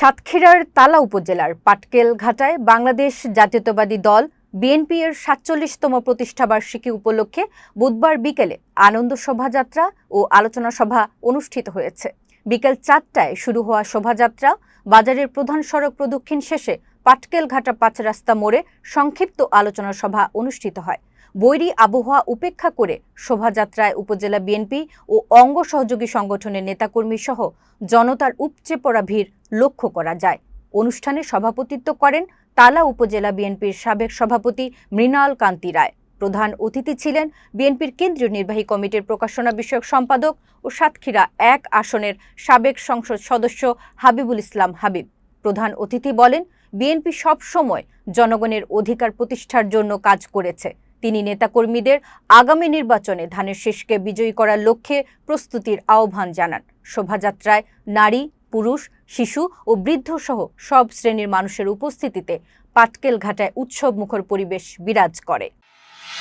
সাতক্ষীরার তালা উপজেলার পাটকেল ঘাটায় বাংলাদেশ জাতীয়তাবাদী দল বিএনপি এর সাতচল্লিশতম প্রতিষ্ঠাবার্ষিকী উপলক্ষে বুধবার বিকেলে আনন্দ শোভাযাত্রা ও আলোচনা সভা অনুষ্ঠিত হয়েছে। বিকেল চারটায় শুরু হওয়া শোভাযাত্রা, বাজারের প্রধান সড়ক প্রদক্ষিণ শেষে পাটকেল ঘাটা পাঁচ রাস্তা মোড়ে সংক্ষিপ্ত আলোচনা সভা অনুষ্ঠিত হয়। বৈরী আবহাওয়া উপেক্ষা করে শোভাযাত্রায় উপজেলা বিএনপি ও অঙ্গ সহযোগী সংগঠনের নেতাকর্মী সহ জনতার উপচে পড়া ভিড় লক্ষ্য করা যায়। অনুষ্ঠানে সভাপতিত্ব করেন তালা উপজেলা বিএনপির সাবেক সভাপতি মৃণাল কান্তি রায়। প্রধান অতিথি ছিলেন বিএনপির কেন্দ্রীয় নির্বাহী কমিটির প্রকাশনা বিষয়ক সম্পাদক ও সাতক্ষীরা এক আসনের সাবেক সংসদ সদস্য হাবিবুল ইসলাম হাবিব। প্রধান অতিথি বলেন, বিএনপি সব সময় জনগণের অধিকার প্রতিষ্ঠার জন্য কাজ করেছে। তিনি নেতাকর্মীদের আগামী নির্বাচনে ধানের শেষকে বিজয়ী করার লক্ষ্যে প্রস্তুতির আহ্বান জানান। শোভাযাত্রায় নারী, পুরুষ, শিশু ও বৃদ্ধ সহ সব শ্রেণির মানুষের উপস্থিতিতে পাটকেল ঘাটায় উৎসব মুখর পরিবেশ বিরাজ করে।